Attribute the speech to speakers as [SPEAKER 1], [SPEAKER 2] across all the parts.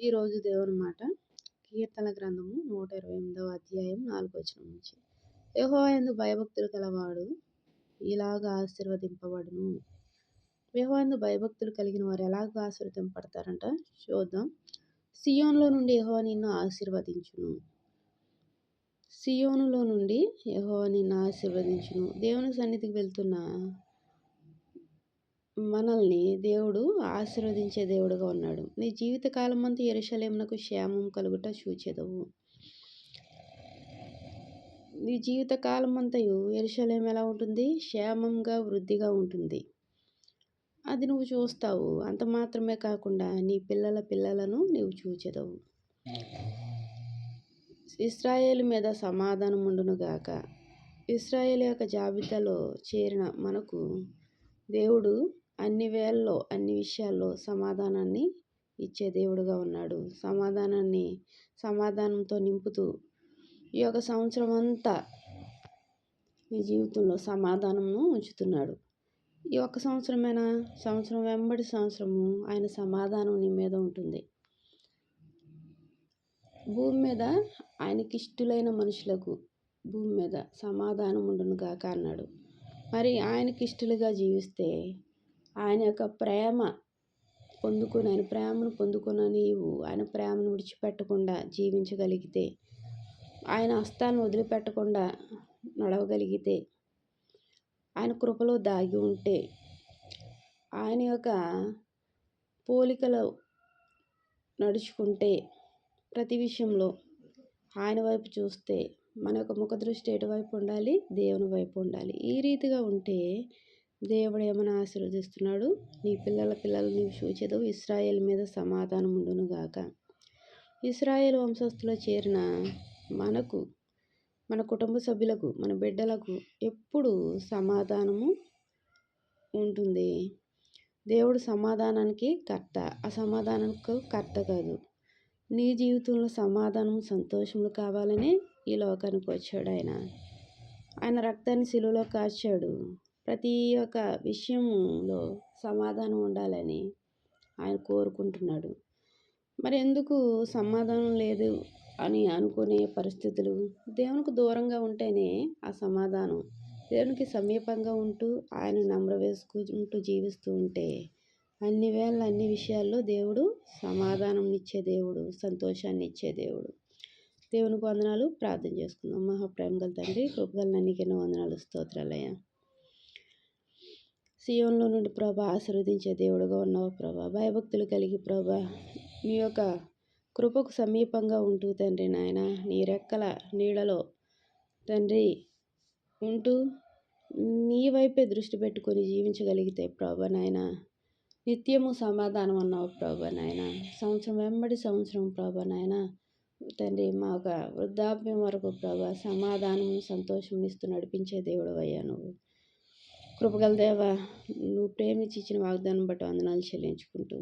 [SPEAKER 1] ఈరోజు దేవుని మాట. కీర్తన గ్రంథము నూట ఇరవై ఎనిమిదవ అధ్యాయం నాలుగు వచ్చిన నుంచి. యహో ఎందు భయభక్తులు కలవాడు ఇలాగ ఆశీర్వదింపబడును. యహో ఎందు భయభక్తులు కలిగిన వారు ఎలాగ ఆశీర్వదింపడతారంట చూద్దాం. సియోన్లో నుండి యహో నిన్ను ఆశీర్వదించును. సియోనులో నుండి యహోవా నిన్ను ఆశీర్వదించును. దేవుని సన్నిధికి వెళ్తున్న. మనల్ని దేవుడు ఆశీర్వదించే దేవుడుగా ఉన్నాడు. నీ జీవితకాలం అంతా ఎరుషలేమునకు క్షేమం కలుగుట చూచెదవు నీ జీవితకాలం అంతయు ఎరుషలేం ఎలా ఉంటుంది? క్షేమంగా వృద్ధిగా ఉంటుంది. అది నువ్వు చూస్తావు. అంత మాత్రమే కాకుండా నీ పిల్లల పిల్లలను నీవు చూచెదవు. ఇస్రాయేల్ మీద సమాధానం ఉండునుగాక ఇస్రాయేల్ యొక్క జాబితాలో చేరిన మనకు దేవుడు అన్ని వేళల్లో అన్ని విషయాల్లో సమాధానాన్ని ఇచ్చే దేవుడుగా ఉన్నాడు. సమాధానాన్ని సమాధానంతో నింపుతూ ఈ యొక్క సంవత్సరం అంతా మీ జీవితంలో సమాధానము ఉంచుతున్నాడు. ఈ ఒక్క సంవత్సరమైనా? సంవత్సరం వెంబడి సంవత్సరము ఆయన సమాధానం నీ మీద ఉంటుంది. భూమి మీద ఆయనకి ఇష్టలైన మనుషులకు భూమి మీద సమాధానం ఉండును గాక అన్నాడు. మరి ఆయనకి ఇష్టలుగా జీవిస్తే ఆయన యొక్క ప్రేమ పొందుకుని ఆయన ప్రేమను పొందుకున్న నీవు ఆయన ప్రేమను విడిచిపెట్టకుండా జీవించగలిగితే ఆయన హస్తాన్ని వదిలిపెట్టకుండా నడవగలిగితే ఆయన కృపలో దాగి ఉంటే ఆయన యొక్క పోలికలో నడుచుకుంటే ప్రతి విషయంలో ఆయన వైపు చూస్తే మన యొక్క ముఖ దృష్టి ఎటువైపు ఉండాలి? దేవుని వైపు ఉండాలి. ఈ రీతిగా ఉంటే దేవుడు ఏమైనా ఆశీర్వదిస్తున్నాడు? నీ పిల్లల పిల్లలు నీవు చూచెదవు ఇస్రాయేల్ మీద సమాధానం ఉండును గాక. ఇస్రాయేల్ వంశస్థులో చేరిన మనకు మన కుటుంబ సభ్యులకు మన బిడ్డలకు ఎప్పుడు సమాధానము ఉంటుంది. దేవుడు సమాధానానికి కర్త అసమాధానానికి కర్త కాదు. నీ జీవితంలో సమాధానం సంతోషములు కావాలని ఈ లోకానికి వచ్చాడు ఆయన. ఆయన రక్తాన్ని శిలువలో కాచాడు. ప్రతి ఒక్క విషయంలో సమాధానం ఉండాలని ఆయన కోరుకుంటున్నాడు. మరి ఎందుకు సమాధానం లేదు అని అనుకునే పరిస్థితులు? దేవునికి దూరంగా ఉంటేనే ఆ సమాధానం. దేవునికి సమీపంగా ఉంటూ ఆయన నమ్ర వేసుకుంటూ జీవిస్తూ ఉంటే అన్ని వేళ అన్ని విషయాల్లో దేవుడు సమాధానం ఇచ్చే దేవుడు సంతోషాన్ని ఇచ్చే దేవుడు. దేవునికి వందనాలు. ప్రార్థన చేసుకుందాం. మహాప్రేమ గల తండ్రి కృపగల నన్నికెన్నో వందనాలు. స్తోత్రాలయ్యా సియోన్లో నుండి ప్రభా ఆశీర్వదించే దేవుడుగా ఉన్నావు ప్రభా. భయభక్తులు కలిగి ప్రభా నీ యొక్క కృపకు సమీపంగా ఉంటూ తండ్రి నాయన నీ రెక్కల నీడలో తండ్రి ఉంటూ నీ వైపే దృష్టి పెట్టుకొని జీవించగలిగితే ప్రభా నాయన నిత్యము సమాధానం అన్నావు ప్రభా నాయన. సంవత్సరం వెంబడి సంవత్సరం ప్రభా నాయన తండ్రి మా యొక్క వృద్ధాప్యం వరకు ప్రభా సమాధానం సంతోషం ఇస్తూ నడిపించే దేవుడు అయ్యా నువ్వు. కృపగల దేవ నువ్వు ప్రేమించి ఇచ్చిన వాగ్దానం బట్టి వందనాలు చెల్లించుకుంటూ.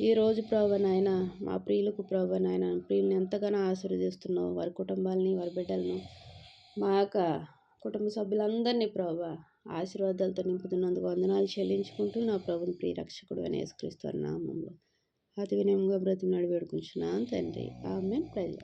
[SPEAKER 1] ఈరోజు ప్రభు నాయన మా ప్రియులకు ప్రభు నాయన ప్రియుల్ని ఎంతగానో ఆశీర్వదిస్తున్నావు. వారి కుటుంబాలని వారి బిడ్డలను మా యొక్క కుటుంబ సభ్యులందరినీ ప్రభు ఆశీర్వాదాలతో నింపుతున్నందుకు వందనాలు చెల్లించుకుంటూ నా ప్రభుని ప్రియ రక్షకుడు అని యేసుక్రీస్తు నామంలో అతి వినయంగా బ్రతిమలాడి వేడుకుంటున్నాను తండ్రి. ఆమె ప్రజ